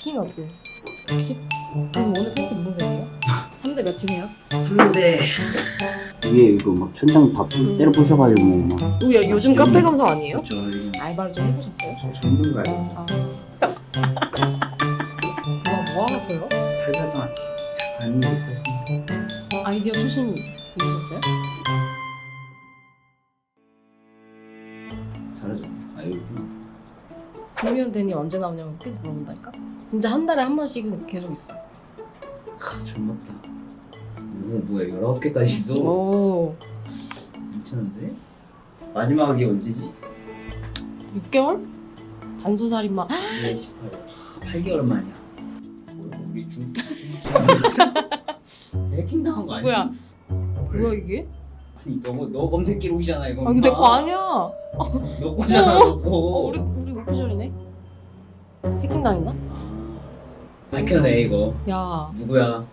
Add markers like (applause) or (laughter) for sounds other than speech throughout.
키너드 60 그럼 오늘 팬티 무슨 색이에요? 3대 몇이세요? 3대 위에 이거 막 천장 다 부- 때려 부셔가지고 막 오, 야, 요즘 카페 감사 아니에요? 저희 알바를 좀 해보셨어요? 저 전문가예요 아. 와, 뭐 하셨어요? 8년 동안 잘안 일이 있었습니다 아이디어 출신 이셨어요? 사라졌네 아 여기 있구나 김미연 대님 언제 나오냐고 계속 물어본다니까? 진짜 한 달에 한 번씩은 계속 있어. 하 젊었다 오 뭐야 19개까지 있어 오, 괜찮은데? 마지막이 언제지? 6개월? 단소살인마. 2월 18일 8개월 만이야 뭐야 우리 중 중국 있어? (laughs) 해킹 당한 거 아니야? 뭐야? 뭐야 이게? 아니 너, 너 검색 기록이잖아 이거 아, 이거 내 거 아니야. 너 거잖아 너 거. 어, 우리 우리 오피셜이네. 해킹 당했나? 밝혀내 이거 야, 누구야?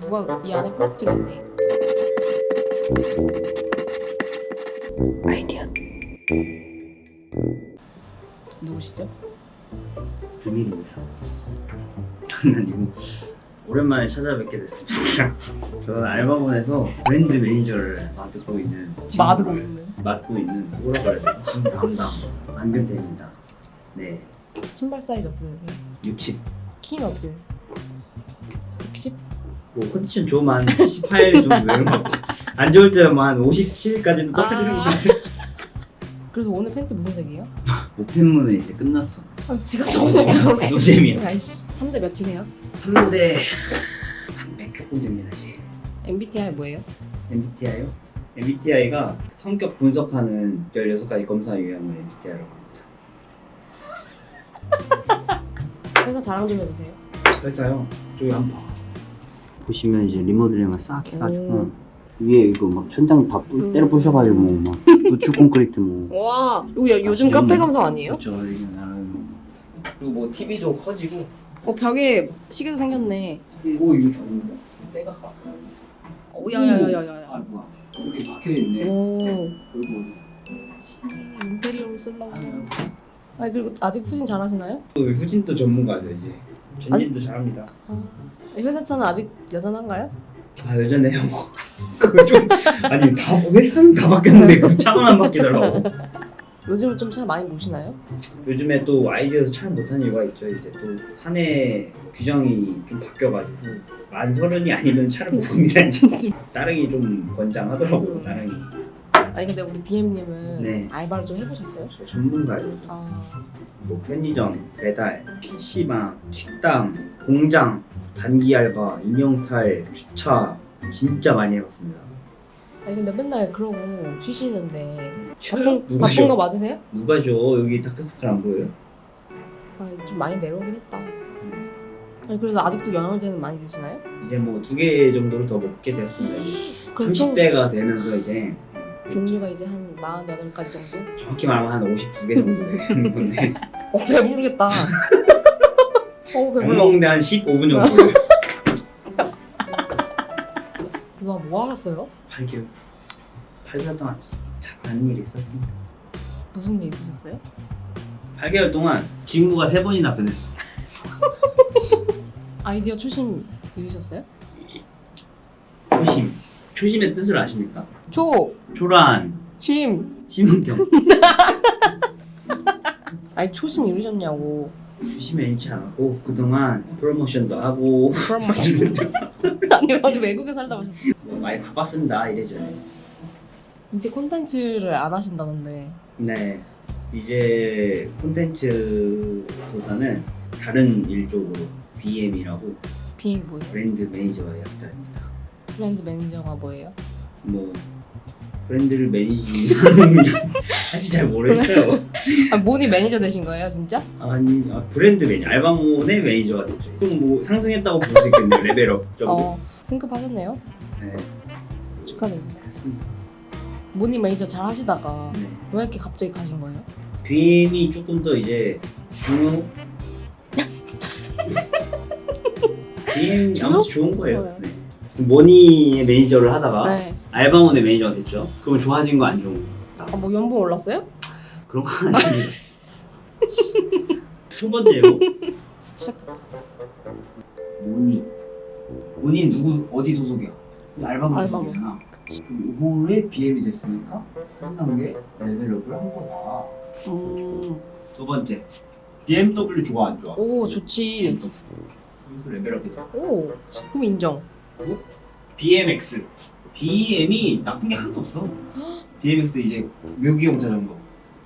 누가 이 안에 꼭 찍었네. 아이디어. 누구시죠? 비밀입니다. 난 이거 오랜만에 찾아뵙게 됐습니다. (laughs) 저는 알바몬에서 브랜드 매니저를 맡고 있는 마드고 친구를 있는. 맡고 있는 돼? 지금 담당 안근태입니다. 네, 신발 사이즈 어떻게 되세요? 60. 키는 어떻게 되세요? 60? 뭐 컨디션 좋으면 한78 정도 되는 거 같고 안 좋을 때면 한 57까지도 떨어지는 것 아. 같아. 그래서 오늘 팬티 무슨 색이에요? 오펜문은 이제 끝났어. 아, 지가 정색이 저래. 노잼이야. 아이씨, 3대 몇이세요? 3대 300 조금 됩니다 이제. MBTI 뭐예요? MBTI요? MBTI가 성격 분석하는 16가지 검사 유형을 MBTI라고 합니다. 회사 자랑 좀 해주세요. 회사요? 저기 한번 봐. 보시면 이제 리모델링을 싹 해가지고 오. 위에 이거 막 천장 다 부, 음. 때려 부셔가지고 막 노출 콘크리트 뭐 (laughs) 와, 야, 요즘 아, 카페 감성 아니에요? 그렇죠 이게 나는 그리고 뭐 TV도 커지고 어, 벽에 시계도 생겼네. 오 이거 좋은데? 내가 봐. 오, 어, 야야야야야. 아 뭐야 이렇게 박혀 있네 오, 그리고 인테리어로 쓰려고. 아, 그리고 아직 후진 잘하시나요? 또 후진도 전문가죠 이제. 전진도 잘합니다. 아, 회사 차는 아직 여전한가요? 아 여전해요. (laughs) 그거 좀 아니 다 회사는 다 바뀌었는데 그 차만 안 바뀌더라고. 요즘은 좀 차 많이 모시나요? 요즘에 또 아이디어에서 잘 못한 이유가 있죠. 이제 또 사내 규정이 좀 바뀌어가지고 만 서른이 아니면 차를 못 봅니다 이제. (laughs) 따릉이 좀 권장하더라고 따릉이 아니 근데 우리 BM님은 네. 알바를 좀 해보셨어요? 저 전문가예요 아, 뭐 편의점, 배달, PC방, 식당, 공장, 단기 알바, 인형탈, 주차 진짜 많이 해봤습니다 아니 근데 맨날 그러고 쉬시는데? 바쁜, 누가 바쁜? 거 맞으세요? 누가 줘 여기 다크서클 안 보여요? 아, 좀 많이 내려오긴 했다. 아니 그래서 아직도 영양제는 많이 드시나요? 이제 뭐 두 개 정도를 더 먹게 되었습니다 그럼 총 30대가 되면서 이제 종류가 이제 한 48가지 정도? 정확히 말하면 한 52개 정도 되는 건데 (laughs) 어 배부르겠다. (laughs) 어 약 배불러. 먹는데 한 15분 정도 (laughs) 그동안 뭐 하셨어요? 8개월 8개월 동안 잘한 일이 있었습니다 무슨 일 있으셨어요? 8개월 동안 친구가 세 번이나 변했어 아이디어 출신 일이셨어요? 초심 초심의 뜻을 아십니까? 초, 초란 심. 심은경 (laughs) 아니 초심 이루셨냐고. 초심에 잃지 않았고 그동안 프로모션도 하고 그런 말씀. (laughs) 아니 어디 외국에 살다 오셨어요? 많이 바빴습니다 이래저래 이제 콘텐츠를 안 하신다던데. 네 이제 콘텐츠보다는 다른 일 쪽으로 BM이라고 비행 뭐예요? 브랜드 매니저의 약자입니다 브랜드 매니저가 뭐예요? 뭐 브랜드를 매니지 (laughs) 사실 잘 모르겠어요 (laughs) 아 모니 매니저 되신 거예요 진짜? 아니 아, 브랜드 매니저 알바몬의 매니저가 됐죠 좀뭐 상승했다고 볼 수 있겠네요 레벨업 (laughs) 정도 어 승급하셨네요. 네 축하드립니다. 됐습니다 모니 매니저 잘 하시다가 네. 왜 이렇게 갑자기 가신 거예요? BM이 조금 더 이제 중요 BM 중요? 아무튼 좋은 거예요. 네. 모니의 매니저를 하다가 네. 알바몬의 매니저가 됐죠 그러면 좋아진 거 안 좋은 거아뭐 연봉 올랐어요? 그런 건 아닙니다 (laughs) 첫 번째로 시작됐다. 모니 모니 누구 어디 소속이야? 알바몬 알바몬. 소속이잖아. 요거에 BM이 됐으니까 한 단계 레벨업을 한 거다. 음. 두 번째 BMW 좋아 안 좋아? 오 좋지. BMW. 여기서 레벨업이 돼. 오 그럼 인정. BMX BM이 나쁜 게 하나도 없어. BMX 이제 묘기용 자전거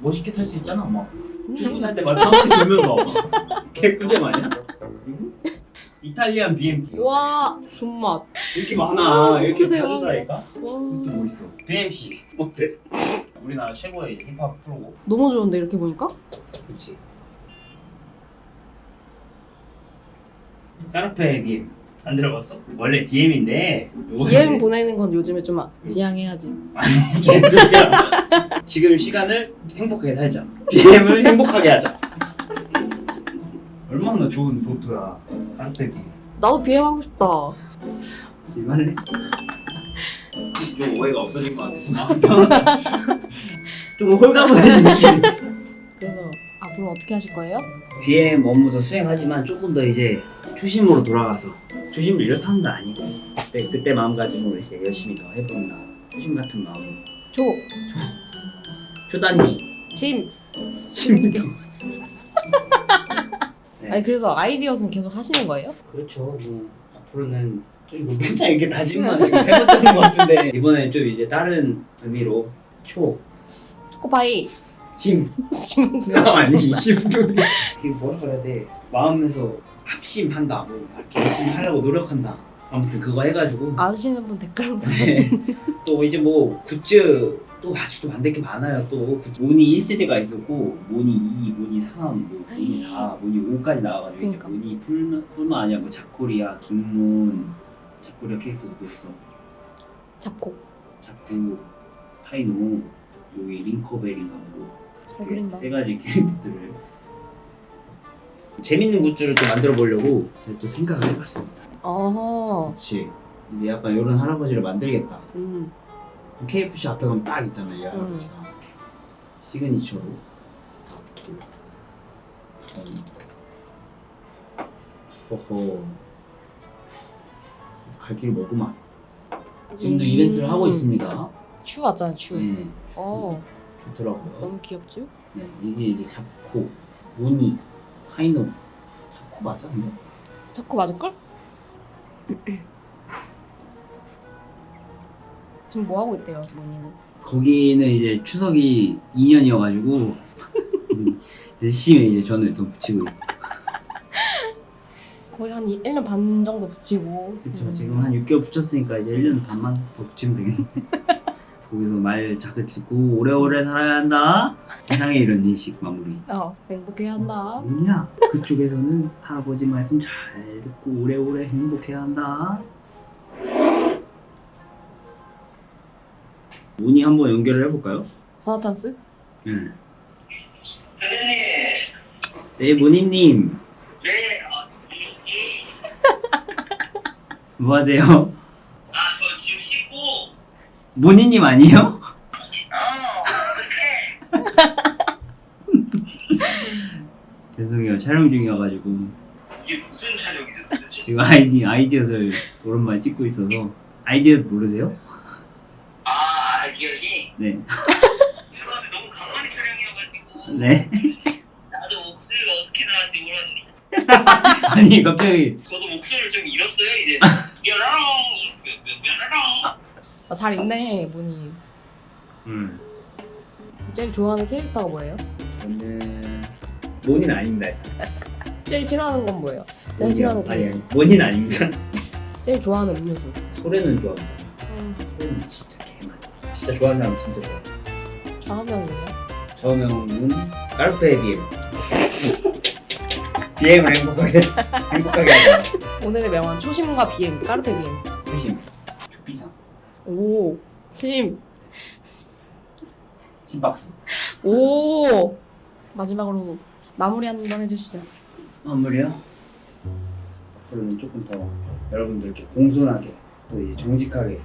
멋있게 탈 수 있잖아 막 출근할 때마다 한 바퀴 돌면서 (laughs) 개꿀잼 아니야? 그리고 이탈리안 BMT 와 존맛. 이렇게 많아 와, 진짜 이렇게. 다르다니까 와또뭐 있어? BMC 어때? 우리나라 최고의 이제 힙합 프로고 너무 좋은데 이렇게 보니까? 그렇지 까르페 BM 안 들어봤어? 원래 DM인데. DM 보내는 건 요즘에 좀 아- 지양해야지. (laughs) 개소리야. 지금 시간을 행복하게 살자. BM을 행복하게 하자. 얼마나 좋은 도토야 BM 나도 BM 하고 싶다. 이말래? 좀 오해가 없어진 것 같아서. 마음 좀 홀가분해진 느낌. 그래서 앞으로 어떻게 하실 거예요? BM 업무도 수행하지만 조금 더 이제 초심으로 돌아가서 초심을 잃었다는 건 아니고 그때 그때 마음가짐으로 이제 열심히 더 해본다. 초심 같은 마음. 조, 초단기 심. 심경. 네. (laughs) 아니 그래서 아이디어 는 계속 하시는 거예요? 그렇죠. 뭐 앞으로는 좀뭐 맨날 이렇게 다짐만 지금 뜨는 것 같은데 (laughs) 이번에 좀 이제 다른 의미로 초, 초코파이. 심, (laughs) 심. 아니 심경. 이게 뭐라 그래야 돼? 마음에서 합심한다, 뭐 이렇게 열심히 하려고 노력한다. 아무튼 그거 해가지고 아시는 분 댓글 (laughs) 네. 또 이제 뭐 굿즈 또 아직도 만들 게 많아요. 또 굿즈. 모니 1세대가 있었고 모니 2, 모니 3, 뭐 모니 4, 모니 5까지 나와가지고 그러니까. 이제 모니 뿐, 뿐만 아니라 뭐 자코리아, 김문, 자코리아 캐릭터도 있어. 잡고. 자쿠, 타이노, 여기 링커벨인가 뭐 잘 그린다. 세 가지 캐릭터들을 재밌는 굿즈를 또 만들어 보려고 제가 또 생각을 해봤습니다. 어허. 그렇지. 이제 약간 이런 할아버지를 만들겠다. 음. KFC 앞에 가면 딱 있잖아 이 할아버지가 시그니처로 어허 갈길 멀구만 지금도 음. 이벤트를 하고 있습니다 추 왔잖아 추. 네 어. 좋더라고요 너무 귀엽죠? 네, 이게 이제 잡코 모니 카이노 잡코 맞아 근데? 자꾸 맞을걸? (clears throat) 지금 뭐 하고 있대요, 모니는? 거기는 이제 추석이 2년이어가지고 (laughs) 열심히 이제 전을 더 붙이고 있고 (laughs) 거의 한 1년 반 정도 붙이고. 그쵸 음. 지금 한 6개월 붙였으니까 이제 1년 반만 더 붙이면 되겠네 (laughs) 거기서 말 자꾸 듣고 오래오래 살아야 한다 세상에 이런 인식 마무리 어, 행복해야 한다. 뭐냐 그쪽에서는 할아버지 말씀 잘 듣고 오래오래 행복해야 한다 문의 한번 연결을 해볼까요? 바다 찬스? 네. 네 문희님 네, 아, 이, 이, 뭐하세요? 문희님 아니에요? 어. (laughs) 죄송해요 촬영 중이어가지고 이게 무슨 촬영이죠, 도대체? 지금 아이디 아이디엇을 오랜만에 찍고 있어서 아이디엇 모르세요? 아, 알기엇이? 네. 죄송한데 너무 간만에 촬영이어가지고, 네. 나도 목소리가 어떻게 나왔는지 몰랐는데, (laughs) 아니 갑자기 저도 목소리를 좀 잃었어요, 이제. (laughs) 뾰로롱, 뾰로롱. 아, 잘 있네, 모니. 음. 제일 좋아하는 캐릭터가 뭐예요? 저는 모니는 아닙니다. 제일 싫어하는 건 뭐예요? 제일 싫어하는 아니 캐릭터. 아니 아닙니다. 제일 좋아하는 음료수. 소래는 좋아합니다. 소래는 진짜 개만. 진짜 좋아하는 사람 진짜 좋아. 좌우명이에요? 저명은 까르페 BM. BM을 행복하게 행복하게 하자. 오늘의 명언 초심과 BM, 까르페 BM. 조심. 오, 심. 심박수. 오. 마지막으로 마무리 한 번 해주시죠. 마무리요. 앞으로는 조금 더 여러분들께 공손하게 또 이제 정직하게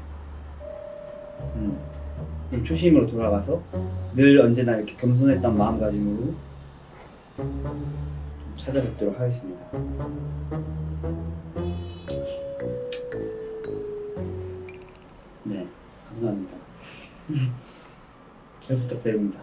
음, 좀 초심으로 돌아가서 늘 언제나 이렇게 겸손했던 마음가짐으로 좀 찾아뵙도록 하겠습니다. 감사합니다. (laughs) 잘 부탁드립니다.